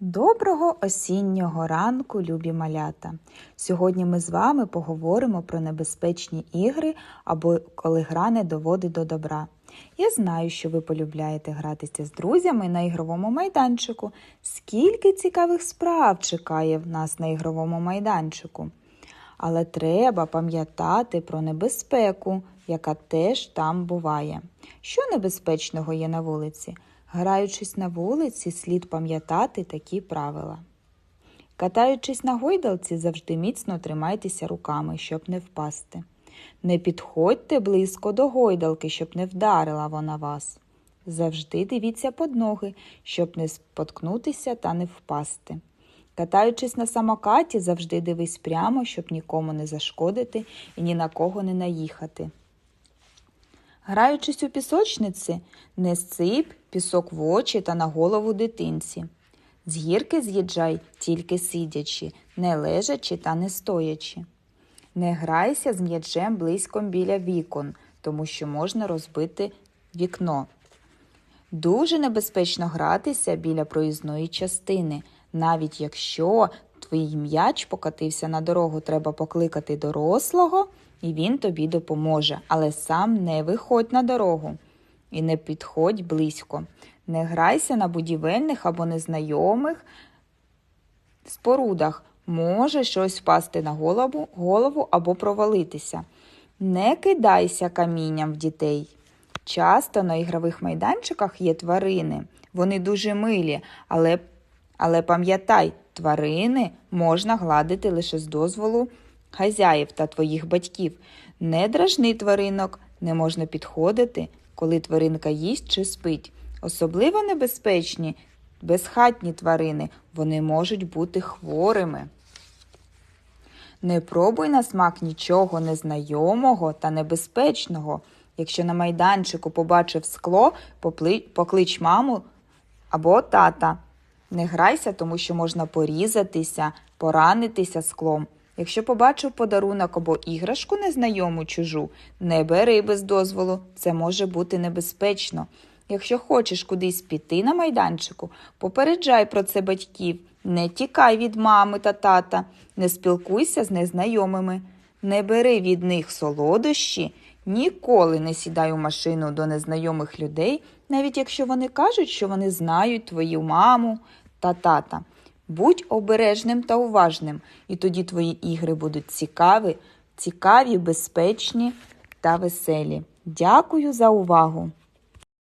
Доброго осіннього ранку, любі малята! Сьогодні ми з вами поговоримо про небезпечні ігри або коли гра не доводить до добра. Я знаю, що ви полюбляєте гратися з друзями на ігровому майданчику. Скільки цікавих справ чекає в нас на ігровому майданчику. Але треба пам'ятати про небезпеку, яка теж там буває. Що небезпечного є на вулиці? Граючись на вулиці, слід пам'ятати такі правила. Катаючись на гойдалці, завжди міцно тримайтеся руками, щоб не впасти. Не підходьте близько до гойдалки, щоб не вдарила вона вас. Завжди дивіться під ноги, щоб не споткнутися та не впасти. Катаючись на самокаті, завжди дивись прямо, щоб нікому не зашкодити і ні на кого не наїхати. Граючись у пісочниці, не сип пісок в очі та на голову дитинці. З гірки з'їжджай тільки сидячи, не лежачи та не стоячи. Не грайся з м'ячем близько біля вікон, тому що можна розбити вікно. Дуже небезпечно гратися біля проїзної частини. Навіть якщо твій м'яч покатився на дорогу, треба покликати дорослого, і він тобі допоможе. Але сам не виходь на дорогу і не підходь близько. Не грайся на будівельних або незнайомих спорудах. Може щось впасти на голову, голову або провалитися. Не кидайся камінням в дітей. Часто на ігрових майданчиках є тварини. Вони дуже милі, але, але пам'ятай, тварини можна гладити лише з дозволу хазяїв та твоїх батьків. Не дражни тваринок, не можна підходити, коли тваринка їсть чи спить. Особливо небезпечні безхатні тварини, вони можуть бути хворими. Не пробуй на смак нічого незнайомого та небезпечного. Якщо на майданчику побачив скло, поклич маму або тата. Не грайся, тому що можна порізатися, поранитися склом. Якщо побачив подарунок або іграшку незнайому чужу, не бери без дозволу, це може бути небезпечно. Якщо хочеш кудись піти на майданчику, попереджай про це батьків, не тікай від мами та тата, не спілкуйся з незнайомими, не бери від них солодощі, ніколи не сідай у машину до незнайомих людей, навіть якщо вони кажуть, що вони знають твою маму та тата. Будь обережним та уважним, і тоді твої ігри будуть цікаві, цікаві, безпечні та веселі. Дякую за увагу!